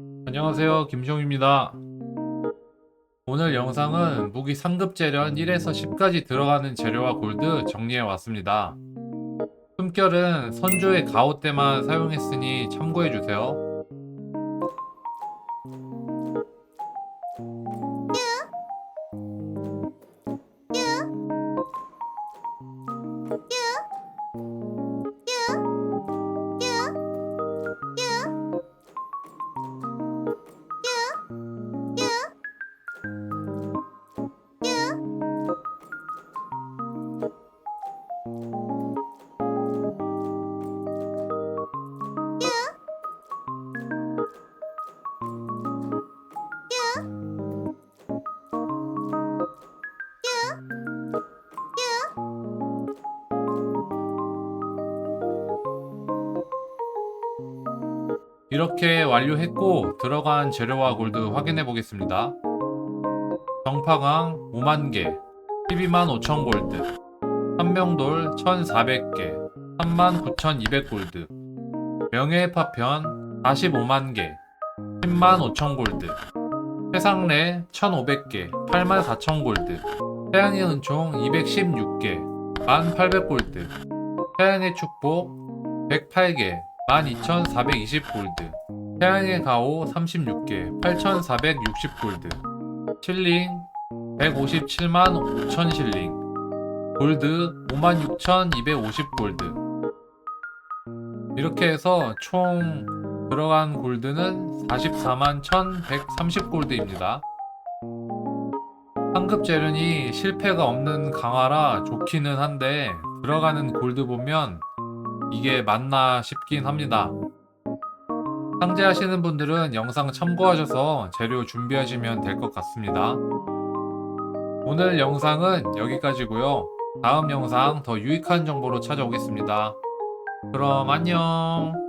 안녕하세요. 김종입니다. 오늘 영상은 무기 상급 재련 1에서 10까지 들어가는 재료와 골드 정리해 왔습니다. 숨결은 선조의 가오 때만 사용했으니 참고해 주세요 이렇게 완료했고 들어간 재료와 골드 확인해 보겠습니다. 정파강 5만개 12만 5천 골드 한명돌 1400개 39,200 골드 명예의 파편 45만개 10만 5천 골드 해상래 1,500개 8만 4천 골드 태양의 은총 216개 1,800 골드 태양의 축복 108개 12,420 골드 태양의 가오 36개 8,460 골드 실링 157만 5천 실링 골드 56,250 골드. 이렇게 해서 총 들어간 골드는 44만 1,130 골드입니다. 상급 재련이 실패가 없는 강화라 좋기는 한데 들어가는 골드 보면 이게 맞나 싶긴 합니다. 상제하시는 분들은 영상 참고하셔서 재료 준비하시면 될 것 같습니다. 오늘 영상은 여기까지고요. 다음 영상 더 유익한 정보로 찾아오겠습니다. 그럼 안녕.